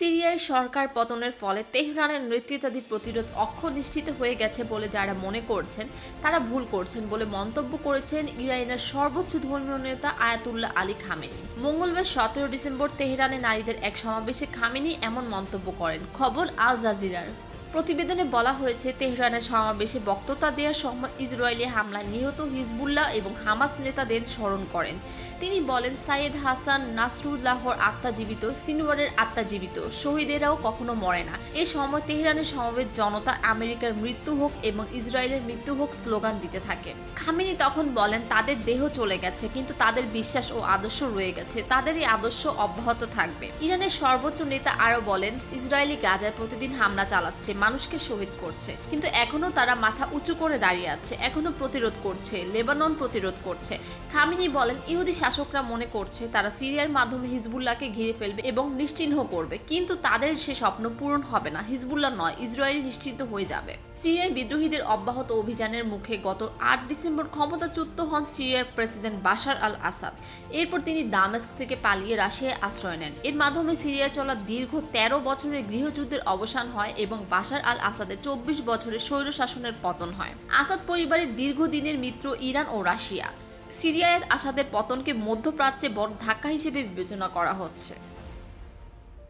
সিরিয়ায় সরকার পতনের ফলে তেহরানের নেতৃত্বাধীন প্রতিরোধ অক্ষ নিশ্চিত হয়ে গেছে বলে যারা মনে করছেন, তারা ভুল করছেন বলে মন্তব্য করেছেন ইরানের সর্বোচ্চ ধর্মীয় নেতা আয়াতুল্লাহ আলী খামেনি। মঙ্গলবার সতেরো ডিসেম্বর তেহরানে নারীদের এক সমাবেশে খামেনি এমন মন্তব্য করেন। খবর আল জাজিরার। প্রতিবেদনে বলা হয়েছে তেহরানের সমাবেশে বক্তৃতা দেওয়ার সময় ইসরায়েলি হামলায় নিহত হিজবুল্লাহ এবং হামাস নেতাদের স্মরণ করেন। তিনি বলেন, সাইয়েদ হাসান নাসরুল্লাহর আত্মা জীবিত, সিনওয়ারের শহীদেরাও কখনো মরে না। এ সময় তেহরানের সমাবেশ জনতা, আমেরিকার মৃত্যু হোক এবং ইসরায়েলের মৃত্যু হোক স্লোগান দিতে থাকে। খামিনি তখন বলেন, তাদের দেহ চলে গেছে, কিন্তু তাদের বিশ্বাস ও আদর্শ রয়ে গেছে তাদের এই আদর্শ অব্যাহত থাকবে। ইরানের সর্বোচ্চ নেতা আরও বলেন, ইসরায়েলি গাজায় প্রতিদিন হামলা চালাচ্ছে মানুষকে শহীদ করছে। কিন্তু এখনও তারা মাথা উঁচু করে দাঁড়িয়ে আছে, এখনও প্রতিরোধ করছে, লেবানন প্রতিরোধ করছে। খামিনি বলেন, ইহুদি শাসকরা মনে করছে তারা সিরিয়ার মাধ্যমে হিজবুল্লাহকে ঘিরে ফেলবে এবং নিশ্চিহ্ন করবে। কিন্তু তাদের সে স্বপ্ন পূরণ হবে না, হিজবুল্লাহ নয় ইসরায়েলি নিশ্চিন্ত হয়ে যাবে। সিরিয়ায় বিদ্রোহীদের অব্যাহত অভিযানের মুখে গত আট ডিসেম্বর ক্ষমতাচ্যুত হন সিরিয়ার প্রেসিডেন্ট বাশার আল আসাদ এরপর তিনি দামেস্ক থেকে পালিয়ে রাশিয়ায় আশ্রয় নেন। এর মাধ্যমে সিরিয়ার চলা দীর্ঘ তেরো বছরের গৃহযুদ্ধের অবসান হয় এবং বাশার আল আসাদের চব্বিশ বছরের স্বৈর শাসনের পতন হয়। আসাদ পরিবারের দীর্ঘদিনের মিত্র ইরান ও রাশিয়া। সিরিয়ায় আসাদের পতনকে মধ্যপ্রাচ্যে বড় ধাক্কা হিসেবে বিবেচনা করা হচ্ছে।